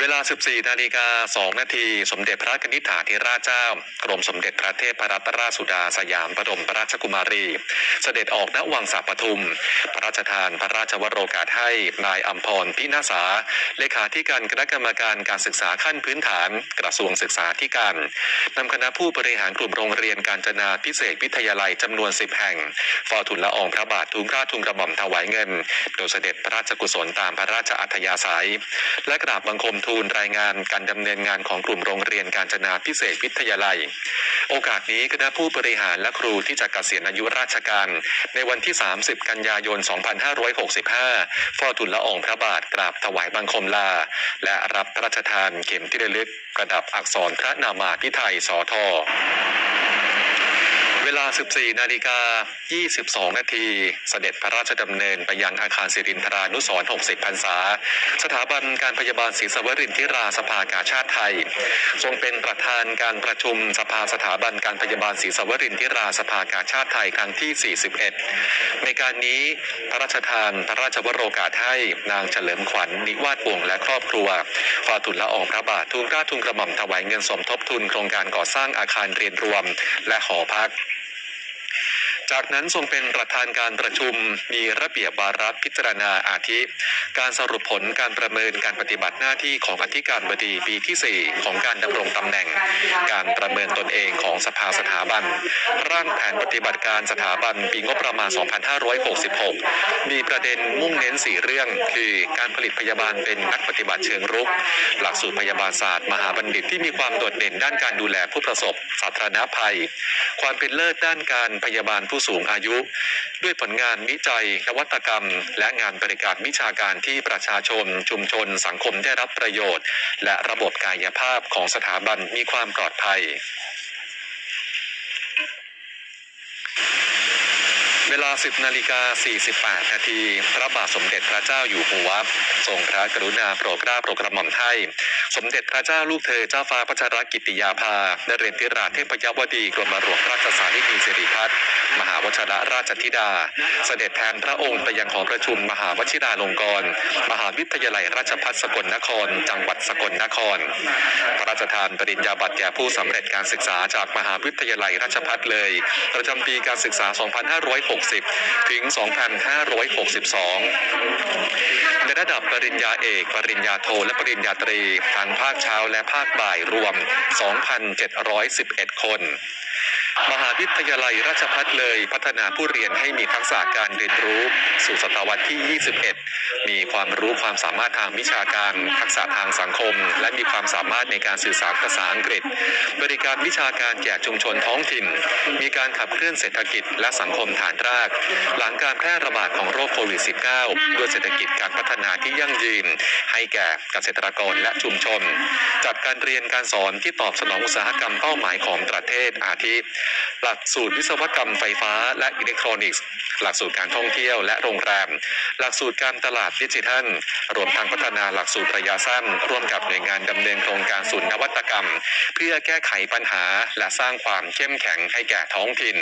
เวลา 14 นาฬิกา 2 นาที สมเด็จพระกนิษฐาธิราชเจ้า กรมสมเด็จพระเทพรัตนราชสุดาสยามบรมราชกุมารี เสด็จออกณวังสาปทุม พระราชทานพระราชวโรกาสให้ นายอัมพรพินาสาเลขาธิการคณะกรรมการการศึกษาขั้นพื้นฐาน กระทรวงศึกษาธิการนำคณะผู้บริหารกลุ่มโรงเรียนการจนาพิเศษวิทยาลัยจำนวน 10 แห่งฟอทุนละอองพระบาททุนกล้าทุนกระหม่อมถวายเงิน โดยเสด็จพระราชกุศลตามพระราชอัธยาศัย และกราบบังคมทูลรายงานการดำเนินงานของกลุ่มโรงเรียนการจนาพิเศษวิทยาลัย โอกาสนี้คณะผู้บริหารและครูที่จะเกษียณอายุราชการ ในวันที่ 30 กันยายน 2565ฟอทุนละอองพระบาทกราบถวายบังคมลา และรับพระราชทานเข็มที่ระลึกประดับอักษรพระนามาพิไทยสอทอ เวลา 14 นาฬิกา 22 นาที เสด็จพระราชดำเนินไปยังอาคารสิรินทรานุสร60 พรรษา สถาบันการพยาบาลศรีสวรินทิราสภากาชาติไทย ทรงเป็นประธานการประชุมสภาสถาบันการพยาบาลศรีสวรินทิราสภากาชาติไทยครั้งที่ 41 ในการนี้พระราชทานพระราชวโรกาสให้นางเฉลิมขวัญนิวาสวงและครอบครัวฟาทุนละอองพระบาททุนกล้าทุนกระหม่อมถวายเงินสมทบทุนโครงการก่อสร้างอาคารเรียนรวม และหอพัก จากนั้นทรงเป็นประธานการประชุม มีระเบียบวาระพิจารณาอาทิ การสรุปผลการประเมินการปฏิบัติหน้าที่ของอธิการบดีปีที่ 4 ของการดำรงตำแหน่ง การประเมินตนเองของสภาสถาบัน ร่างแผนปฏิบัติการสถาบันปีงบประมาณ 2566 มีประเด็นมุ่งเน้น 4 เรื่อง คือการผลิตพยาบาลเป็นนักปฏิบัติเชิงรุก หลักสูตรพยาบาลศาสตร์มหาบัณฑิตที่มีความโดดเด่นด้านการดูแลผู้ประสบสาธารณภัย ความเป็นเลิศด้านการพยาบาลผู้สูงอายุ ด้วยผลงานวิจัย นวัตกรรม และงานบริการวิชาการที่ประชาชน ชุมชน สังคมได้รับประโยชน์ และระบบกายภาพของสถาบันมีความปลอดภัยเวลา 10 นาฬิกา 48 นาที พระบาทสมเด็จพระเจ้าอยู่หัว ทรงพระกรุณาโปรดเกล้าโปรดกระหม่อมให้ สมเด็จพระเจ้าลูกเธอเจ้าฟ้าพัชรกิติยาภานเรนทิราเทพยวดีกรมหลวงราชสารินีสิริพัฒน์ มหาวชรราชธิดา เสด็จแทนพระองค์ไปยังหอประชุมมหาวชิราลงกรณ์มหาวิทยาลัยราชภัฏสกลนคร จังหวัดสกลนคร พระราชทานปริญญาบัตรแก่ผู้สำเร็จการศึกษาจากมหาวิทยาลัยราชภัฏเลย ประจำปีการศึกษา 2560 ถึง 2562 ในระดับปริญญาเอก ปริญญาโท และปริญญาตรีทั้งภาคเช้าและภาคบ่ายรวม 2,711 คน มหาวิทยาลัยราชภัฏเลย พัฒนาผู้เรียนให้มีทักษะการเรียนรู้ สู่ศตวรรษที่ 21 มีความรู้ความสามารถทางวิชาการ ทักษะทางสังคม และมีความสามารถในการสื่อสารภาษาอังกฤษ บริการวิชาการแก่ชุมชนท้องถิ่น มีการขับเคลื่อนเศรษฐกิจและสังคมฐานราก หลังการแพร่ระบาดของโรคโควิด -19 ด้วยเศรษฐกิจการพัฒนาที่ยั่งยืน ให้แก่เกษตรกรและชุมชน จัดการเรียนการสอนที่ตอบสนองอุตสาหกรรมเป้าหมายของประเทศอาทิหลักสูตรวิศวกรรมไฟฟ้าและอิเล็กทรอนิกส์ หลักสูตรการท่องเที่ยวและโรงแรม หลักสูตรการตลาดดิจิทัล รวมทั้งพัฒนาหลักสูตรระยะสั้น ร่วมกับหน่วยงานดำเนินโครงการศูนย์นวัตกรรม เพื่อแก้ไขปัญหาและสร้างความเข้มแข็งให้แก่ท้องถิ่น